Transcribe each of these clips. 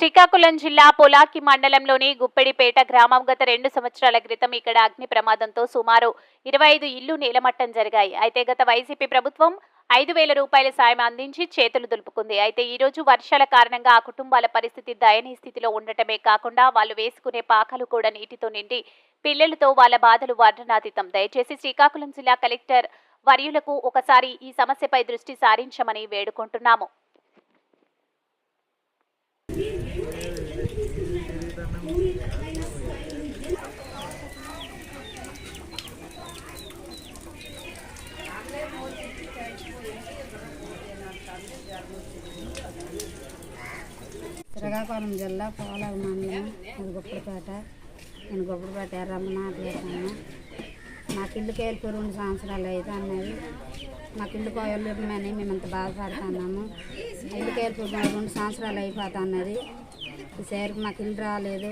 శ్రీకాకుళం జిల్లా పొలాకి మండలంలోని గుప్పెడిపేట గ్రామం గత రెండు సంవత్సరాల క్రితం ఇక్కడ అగ్ని ప్రమాదంతో సుమారు ఇరవై ఐదు ఇళ్ళు నేలమట్టం జరిగాయి. అయితే గత వైసీపీ ప్రభుత్వం ఐదు వేల రూపాయల సాయం అందించి చేతులు దులుపుకుంది. అయితే ఈ రోజు వర్షాల కారణంగా ఆ కుటుంబాల పరిస్థితి దయనీయ స్థితిలో ఉండటమే కాకుండా వాళ్ళు వేసుకునే పాకలు కూడా నీటితో నిండి పిల్లలతో వాళ్ళ బాధలు వర్ణనాతీతం. దయచేసి శ్రీకాకుళం జిల్లా కలెక్టర్ వర్యులకు ఒకసారి ఈ సమస్యపై దృష్టి సారించమని వేడుకుంటున్నాము. శ్రీకాకుళం జిల్లా పోలాల మండలం అది గొప్పపేట నేను గొప్పపేట ఎర్రమ్మ తీరమ్మ నాకు ఇల్లుకి వెళ్ళిపోయి రెండు సంవత్సరాలు అయితే అన్నది. మాకు ఇల్లు పోయలేమని మేము అంత బాధపడుతున్నాము ఇల్లు వెళ్ళిపోయి రెండు సంవత్సరాలు అయిపోతున్నది. ఈసారికి మాకు ఇల్లు రాలేదు.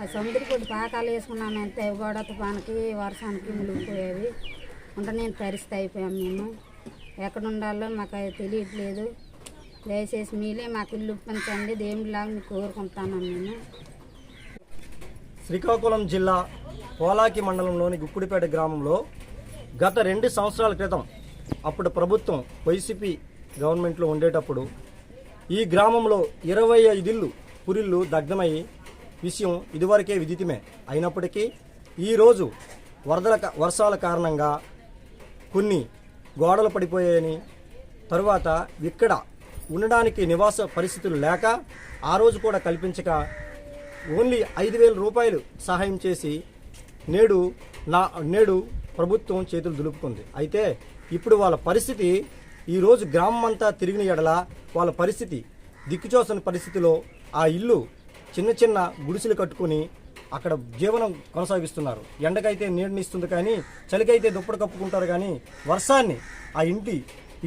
ఆ సముద్రపూడి పాకాలు వేసుకున్నాము ఎంత గోడ తుఫానికి వర్షానికి మునిగిపోయేవి ఉంటే నేను పరిస్థితి అయిపోయాం మేము. ఎక్కడ ఉండాలో మాకు అది తెలియట్లేదు. దయచేసి మీలే మాకు ఇల్లు పంచండి దేవుడిలాగా మీకు మేము. శ్రీకాకుళం జిల్లా పోలాకి మండలంలోని గుప్పుడిపేట గ్రామంలో గత రెండు సంవత్సరాల క్రితం అప్పుడు ప్రభుత్వం వైసీపీ గవర్నమెంట్లో ఉండేటప్పుడు ఈ గ్రామంలో ఇరవై ఐదిళ్ళు పురిళ్ళు దగ్ధమై విషయం ఇదివరకే విదితమే. అయినప్పటికీ ఈరోజు వరదల వర్షాల కారణంగా కొన్ని గోడలు పడిపోయాయని తరువాత ఇక్కడ ఉండడానికి నివాస పరిస్థితులు లేక ఆ రోజు కూడా కల్పించక ఓన్లీ ఐదు వేల రూపాయలు సహాయం చేసి నేడు నా నేడు ప్రభుత్వం చేతులు దులుపుకుంది. అయితే ఇప్పుడు వాళ్ళ పరిస్థితి ఈరోజు గ్రామం అంతా తిరిగిన ఎడల వాళ్ళ పరిస్థితి దిక్కుచోసిన పరిస్థితిలో ఆ ఇల్లు చిన్న చిన్న గుడిసెలు కట్టుకొని అక్కడ జీవనం కొనసాగిస్తున్నారు. ఎండకైతే నీడనిస్తుంది కానీ చలికైతే దుప్పటి కప్పుకుంటారు కానీ వర్షాన్ని ఆ ఇంటి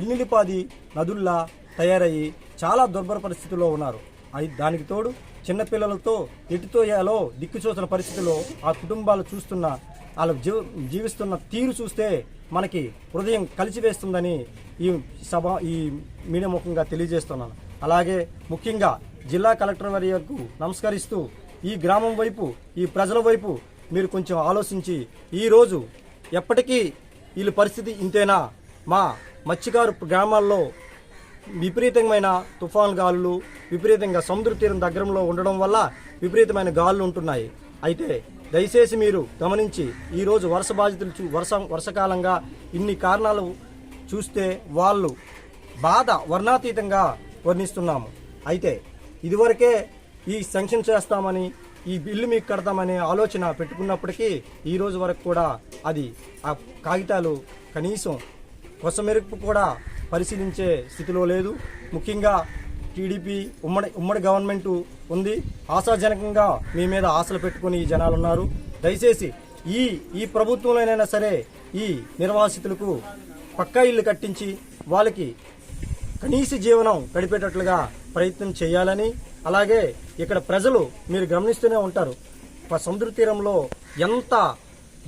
ఇల్లిపాది నదుల్లా తయారయ్యి చాలా దుర్భర పరిస్థితిలో ఉన్నారు. అది దానికి తోడు చిన్నపిల్లలతో ఎటుతోయాలో దిక్కు చూసిన పరిస్థితిలో ఆ కుటుంబాలు చూస్తున్న వాళ్ళ జీవ జీవిస్తున్న తీరు చూస్తే మనకి హృదయం కలిసివేస్తుందని ఈ సభ ఈ మీడియా ముఖంగా తెలియజేస్తున్నాను. అలాగే ముఖ్యంగా జిల్లా కలెక్టర్ వర్యకు నమస్కరిస్తూ ఈ గ్రామం వైపు ఈ ప్రజల వైపు మీరు కొంచెం ఆలోచించి ఈరోజు ఎప్పటికీ వీళ్ళ పరిస్థితి ఇంతేనా? మా మత్స్యకారు గ్రామాల్లో విపరీతమైన తుఫాన్ గాలులు విపరీతంగా సముద్ర తీరం దగ్గరలో ఉండడం వల్ల విపరీతమైన గాలులు ఉంటున్నాయి. అయితే దయచేసి మీరు గమనించి ఈరోజు వర్ష బాధితులు చూ వర్షం వర్షకాలంగా ఇన్ని కారణాలు చూస్తే వాళ్ళు బాధ వర్ణాతీతంగా వర్ణిస్తున్నాము. అయితే ఇదివరకే ఈ శాంక్షన్ చేస్తామని ఈ బిల్లు మీకు కడతామనే ఆలోచన పెట్టుకున్నప్పటికీ ఈ రోజు వరకు కూడా అది ఆ కాగితాలు కనీసం కొసమెరుపు కూడా పరిశీలించే స్థితిలో లేదు. ముఖ్యంగా టీడీపీ ఉమ్మడి ఉమ్మడి గవర్నమెంట్ ఉంది. ఆశాజనకంగా మీ మీద ఆశలు పెట్టుకుని ఈ జనాలు ఉన్నారు. దయచేసి ఈ ఈ ప్రభుత్వంలోనైనా సరే ఈ నిర్వాసితులకు పక్కా ఇల్లు కట్టించి వాళ్ళకి కనీస జీవనం గడిపేటట్లుగా ప్రయత్నం చేయాలని అలాగే ఇక్కడ ప్రజలు మీరు గమనిస్తూనే ఉంటారు. సముద్ర తీరంలో ఎంత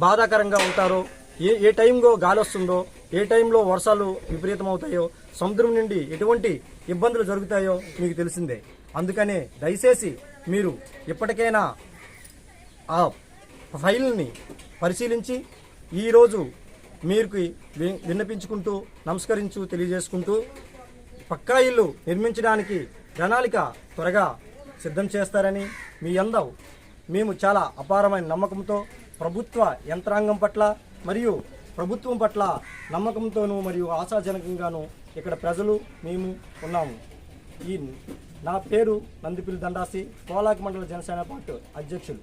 బాధాకరంగా ఉంటారో ఏ ఏ టైంలో గాలి వస్తుందో ఏ టైంలో వర్షాలు విపరీతమవుతాయో సముద్రం నుండి ఎటువంటి ఇబ్బందులు జరుగుతాయో మీకు తెలిసిందే. అందుకనే దయచేసి మీరు ఇప్పటికైనా ఆ ఫైల్ని పరిశీలించి ఈరోజు మీకు వి- విన్నపించుకుంటూ నమస్కరించు తెలియజేసుకుంటూ పక్కా ఇల్లు నిర్మించడానికి ప్రణాళిక త్వరగా సిద్ధం చేస్తారని మీ అందరూ మేము చాలా అపారమైన నమ్మకంతో ప్రభుత్వ యంత్రాంగం పట్ల మరియు ప్రభుత్వం పట్ల నమ్మకంతోనూ మరియు ఆశాజనకంగాను ఇక్కడ ప్రజలు మేము ఉన్నాము. ఈ నా పేరు నందిపిల్లి దండాసి కోలాకి మండల జనసేన పార్టీ అధ్యక్షులు.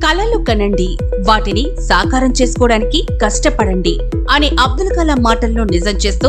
కలలు కనండి వాటిని సాకారం చేసుకోవడానికి కష్టపడండి అని అబ్దుల్ కలాం మాటల్లో నిజం చేస్తూ